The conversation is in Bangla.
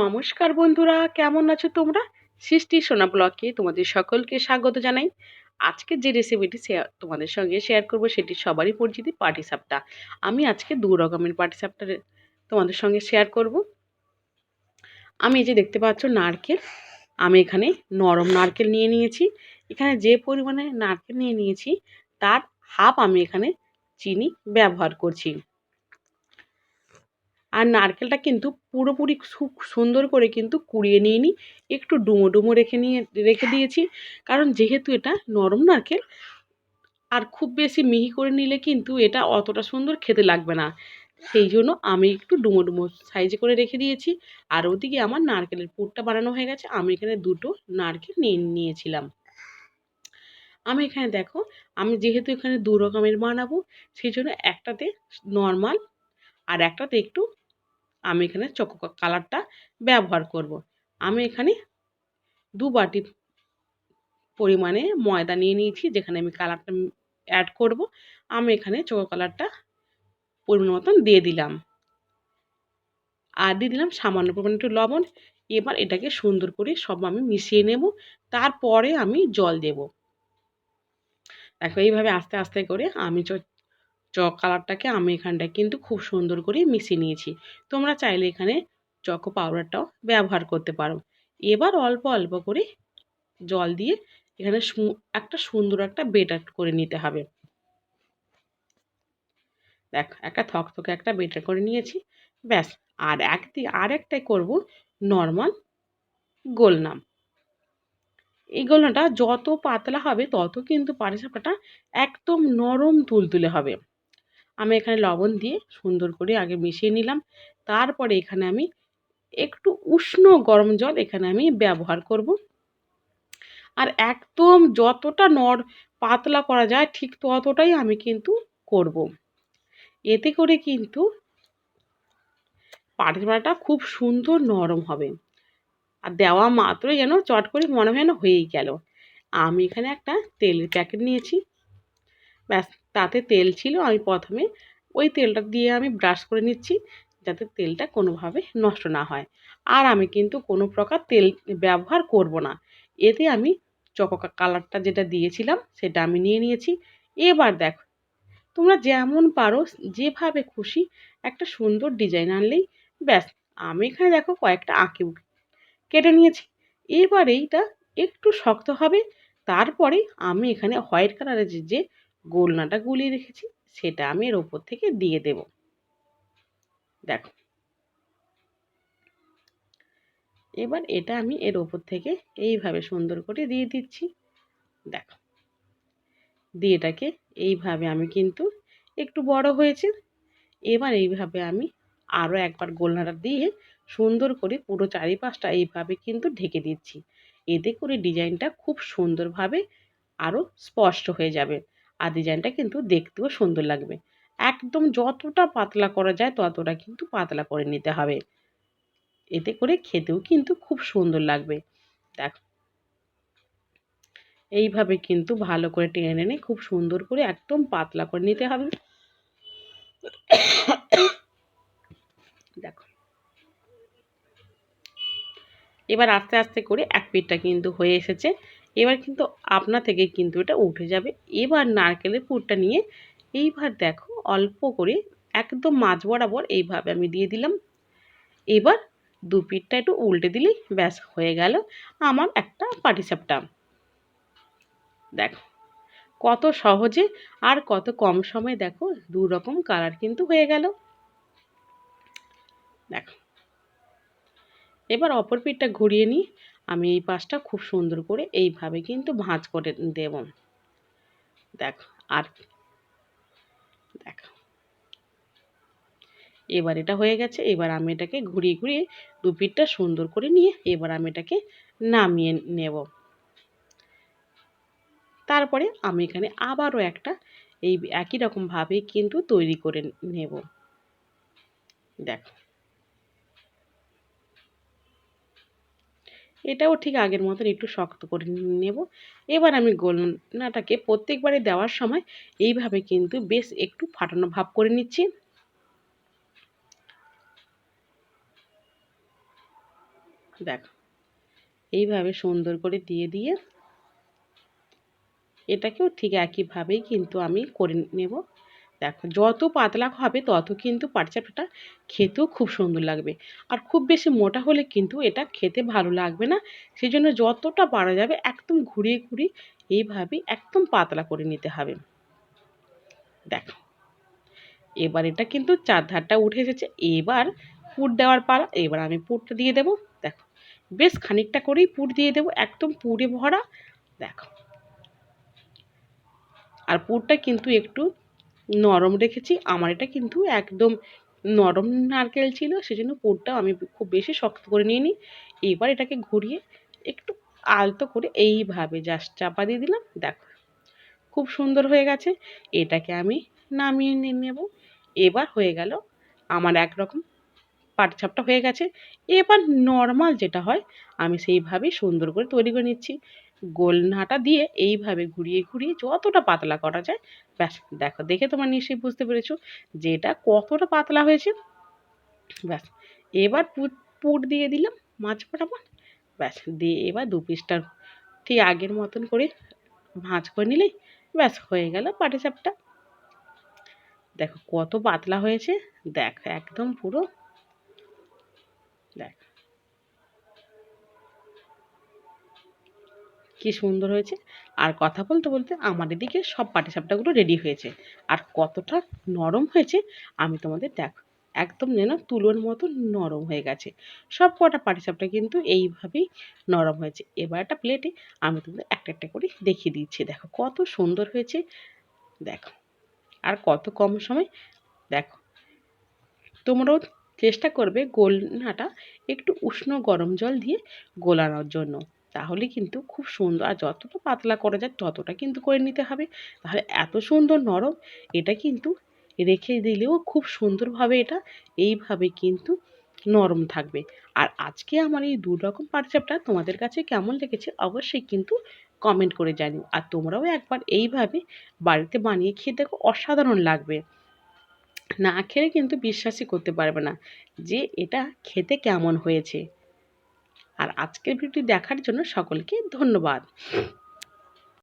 নমস্কার বন্ধুরা, কেমন আছো তোমরা? সৃষ্টি সোনা ব্লকে তোমাদের সকলকে স্বাগত জানাই। আজকে যে রেসিপিটি তোমাদের সঙ্গে শেয়ার করব সেটি সবারই পরিচিতি পাটিসাপটা আমি আজকে দু রকমের পাটিসাপটা তোমাদের সঙ্গে শেয়ার করব। আমি এই যে দেখতে পাচ্ছ নারকেল, আমি এখানে নরম নারকেল নিয়ে নিয়েছি। এখানে যে পরিমাণে নারকেল নিয়ে নিয়েছি, তার হাফ আমি এখানে চিনি ব্যবহার করছি। আর নারকেলটা কিন্তু পুরোপুরি খুব সুন্দর করে কিন্তু কুড়িয়ে নিয়ে নিই একটু ডুমো ডুমো রেখে নিয়ে, রেখে দিয়েছি। কারণ যেহেতু এটা নরম নারকেল, আর খুব বেশি মিহি করে নিলে কিন্তু এটা অতটা সুন্দর খেতে লাগবে না। সেই জন্য আমি একটু ডুমো ডুমো সাইজে করে রেখে দিয়েছি। আর ওদিকে আমার নারকেলের পুরটা বানানো হয়ে গেছে। আমি এখানে দুটো নারকেল নিয়ে, নিয়েছিলাম। আমি এখানে দেখো, আমি যেহেতু এখানে দু রকমের বানাবো, সেই জন্য একটাতে নর্মাল আর একটাতে একটু আমি এখানে চকো কালারটা ব্যবহার করব। আমি এখানে দু বাটি পরিমাণে ময়দা নিয়ে নিয়েছি, যেখানে আমি কালারটা অ্যাড করব। আমি এখানে চকো কালারটা পরিমাণ মতন দিয়ে দিলাম। আর দিয়ে দিলাম সামান্য পরিমাণ একটু লবণ। এবার এটাকে সুন্দর করে সব আমি মিশিয়ে নেব। তারপরে আমি জল দেব। দেখো এইভাবে আস্তে আস্তে করে আমি চক কালারটাকে আমি এখানটায় কিন্তু খুব সুন্দর করে মিশিয়ে নিয়েছি। তোমরা চাইলে এখানে চকো পাউডারটাও ব্যবহার করতে পারো। এবার অল্প অল্প করে জল দিয়ে এখানে একটা সুন্দর একটা বেটার করে নিতে হবে। দেখ, একটা থকথকে একটা বেটার করে নিয়েছি। ব্যাস, আর একটি আর একটাই করব নর্মাল গোলনাম। এই গোলনাটা যত পাতলা হবে তত কিন্তু পাটিসাপটাটা একদম নরম তুলতুলে হবে। আমি এখানে লবণ দিয়ে সুন্দর করে আগে মিশিয়ে নিলাম। তারপরে এখানে আমি একটু উষ্ণ গরম জল এখানে আমি ব্যবহার করব। আর একদম যতটা নর পাতলা করা যায় ঠিক ততটাই আমি কিন্তু করব। এতে করে কিন্তু পাটিপাড়াটা খুব সুন্দর নরম হবে। আর দেওয়া মাত্রই যেন চট করে মনে হয় না হয়েই গেল। আমি এখানে একটা তেলের প্যাকেট নিয়েছি। ব্যাস তাতে তেল ছিল আমি প্রথমে ওই তেলটা দিয়ে আমি ব্রাশ করে নিচ্ছি যাতে তেলটা কোনোভাবে নষ্ট না হয়। আর আমি কিন্তু কোনো প্রকার তেল ব্যবহার করব না। এতে আমি চককা কালারটা যেটা দিয়েছিলাম সেটা আমি নিয়ে নিয়েছি। এবার দেখো, তোমরা যেমন পারো যেভাবে খুশি একটা সুন্দর ডিজাইন আনলেই ব্যাস, আমি এখানে দেখো কয়েকটা আঁকি কেটে নিয়েছি। এবার এইটা একটু শক্ত হবে, তারপরে আমি এখানে হোয়াইট কালারের যে গোলনাটা গুলিয়ে রেখেছি, সেটা আমি এর ওপর থেকে দিয়ে দেব। দেখো। এবার এটা আমি এর ওপর থেকে এইভাবে সুন্দর করে দিয়ে দিচ্ছি। দেখো। দিয়ে এটাকে এইভাবে আমি কিন্তু একটু বড় হয়েছে। এবার এইভাবে আমি আরও একবার গোলনাটা দিয়ে সুন্দর করে পুরো চারিপাশটা এইভাবে কিন্তু ঢেকে দিচ্ছি। এতে করে ডিজাইনটা খুব সুন্দরভাবে আরও স্পষ্ট হয়ে যাবে। আর ডিজাইনটা কিন্তু দেখতেও সুন্দর লাগবে। একদম যতটা পাতলা করা যায়, ততটা কিন্তু পাতলা করে নিতে হবে। এতে করে খেতেও কিন্তু খুব সুন্দর লাগবে। দেখ। এইভাবে কিন্তু ভালো করে টেনে টেনে খুব সুন্দর করে একদম পাতলা করে নিতে হবে। দেখো। এবার আস্তে আস্তে করে এক পিঠটা কিন্তু হয়ে এসেছে। এবার কিন্তু আপনা থেকে কিন্তু এটা উঠে যাবে। এবার নারকেলের পুরটা নিয়ে এইবার দেখো অল্প করে একদম মাছ বরাবর এইভাবে আমি দিয়ে দিলাম। এবার দু পিঠটা একটু উল্টে দিলেই ব্যাস হয়ে গেল আমার একটা পাটিসাপটা দেখো কত সহজে আর কত কম সময় দেখো দু রকম কালার কিন্তু হয়ে গেল। দেখো এবার অপর পিঠটা ঘুরিয়ে নিই আমি এই পাশটা খুব সুন্দর করে এইভাবে কিন্তু ভাঁজ করে দেব। দেখ, আর দেখ। এবার এটা হয়ে গেছে, এবার আমি এটাকে ঘুরিয়ে ঘুরিয়ে দু পিঠটা সুন্দর করে নিয়ে এবার আমি এটাকে নামিয়ে নেব। তারপরে আমি এখানে আবারও একটা এই একই রকমভাবে কিন্তু তৈরি করে নেব। দেখো। এটাও ঠিক আগের মতন একটু শক্ত করে নেব। এবার আমি গোলনাটাকে প্রত্যেকবারে দেওয়ার সময় এইভাবে কিন্তু বেশ একটু ফাটানো ভাব করে নিচ্ছি। দেখ, এইভাবে সুন্দর করে দিয়ে দিয়ে এটাকেও ঠিক একইভাবেই কিন্তু আমি করে নেব। দেখো, যত পাতলা হবে তত কিন্তু পাটিসাপটাটা খেতেও খুব সুন্দর লাগবে। আর খুব বেশি মোটা হলে কিন্তু এটা খেতে ভালো লাগবে না। সেই জন্য যতটা পারা যাবে একদম ঘুরিয়ে ঘুরিয়ে এইভাবেই একদম পাতলা করে নিতে হবে। দেখো, এবার এটা কিন্তু চার ধারটা উঠে এসেছে। এবার পুর দেওয়ার পালা, এবার আমি পুরটা দিয়ে দেবো। দেখো, বেশ খানিকটা করেই পুর দিয়ে দেবো, একদম পুরে ভরা। দেখো, আর পুরটা কিন্তু একটু নরম রেখেছি। আমার এটা কিন্তু একদম নরম নারকেল ছিল, সেজন্য পুরটাও আমি খুব বেশি শক্ত করে নিয়ে নিই এবার এটাকে ঘুরিয়ে একটু আলতো করে এইভাবে জাস্ট চাপা দিয়ে দিলাম। দেখো, খুব সুন্দর হয়ে গেছে। এটাকে আমি নামিয়ে নিয়ে নেব। এবার হয়ে গেল আমার একরকম পাটচাপটা হয়ে গেছে। এবার নর্মাল যেটা হয়, আমি সেইভাবেই সুন্দর করে তৈরি করে নিচ্ছি। গোলনাটা দিয়ে এইভাবে ঘুরিয়ে ঘুরিয়ে যতটা পাতলা করা যায়, ব্যাস, দেখো, দেখে তোমার নিশ্চয়ই বুঝতে পেরেছ যে এটা কতটা পাতলা হয়েছে। ব্যাস, এবার পুর পুর দিয়ে দিলাম মাছ ফটাফট ব্যাস, দিয়ে এবার দু পিসটার ঠিক আগের মতন করে ভাঁজ করে নিলেই ব্যাস, হয়ে গেল পাটিসাপটা দেখো, কত পাতলা হয়েছে, দেখ, একদম পুরো, দেখ কি সুন্দর হয়েছে। আর কথা বলতে বলতে আমার এদিকে সব পাটিসাপটাগুলো রেডি হয়েছে। আর কতটা নরম হয়েছে, আমি তোমাদের দেখ, একদম যেন তুলোর মতো নরম হয়ে গেছে। সব কটা পাটিসাপটা কিন্তু এইভাবেই নরম হয়েছে। এবার একটা প্লেটে আমি তোমাদের একটা একটা করে দেখিয়ে দিচ্ছি। দেখো কত সুন্দর হয়েছে। দেখো, আর কত কম সময়, দেখো, তোমরাও চেষ্টা করবে গোলনাটা একটু উষ্ণ গরম জল দিয়ে গোলানোর জন্য। তাহলে কিন্তু খুব সুন্দর। আর যতটা পাতলা করা যায় ততটা কিন্তু করে নিতে হবে। তাহলে এত সুন্দর নরম, এটা কিন্তু রেখে দিলেও খুব সুন্দরভাবে এটা এইভাবে কিন্তু নরম থাকবে। আর আজকে আমার এই দু রকম পারচাপটা তোমাদের কাছে কেমন লেগেছে অবশ্যই কিন্তু কমেন্ট করে জানিও। আর তোমরাও একবার এইভাবে বাড়িতে বানিয়ে খেয়ে দেখো, অসাধারণ লাগবে। না খেলে কিন্তু বিশ্বাসই করতে পারবে না যে এটা খেতে কেমন হয়েছে। আর আজকের ভিডিওটি দেখার জন্য সকলকে ধন্যবাদ।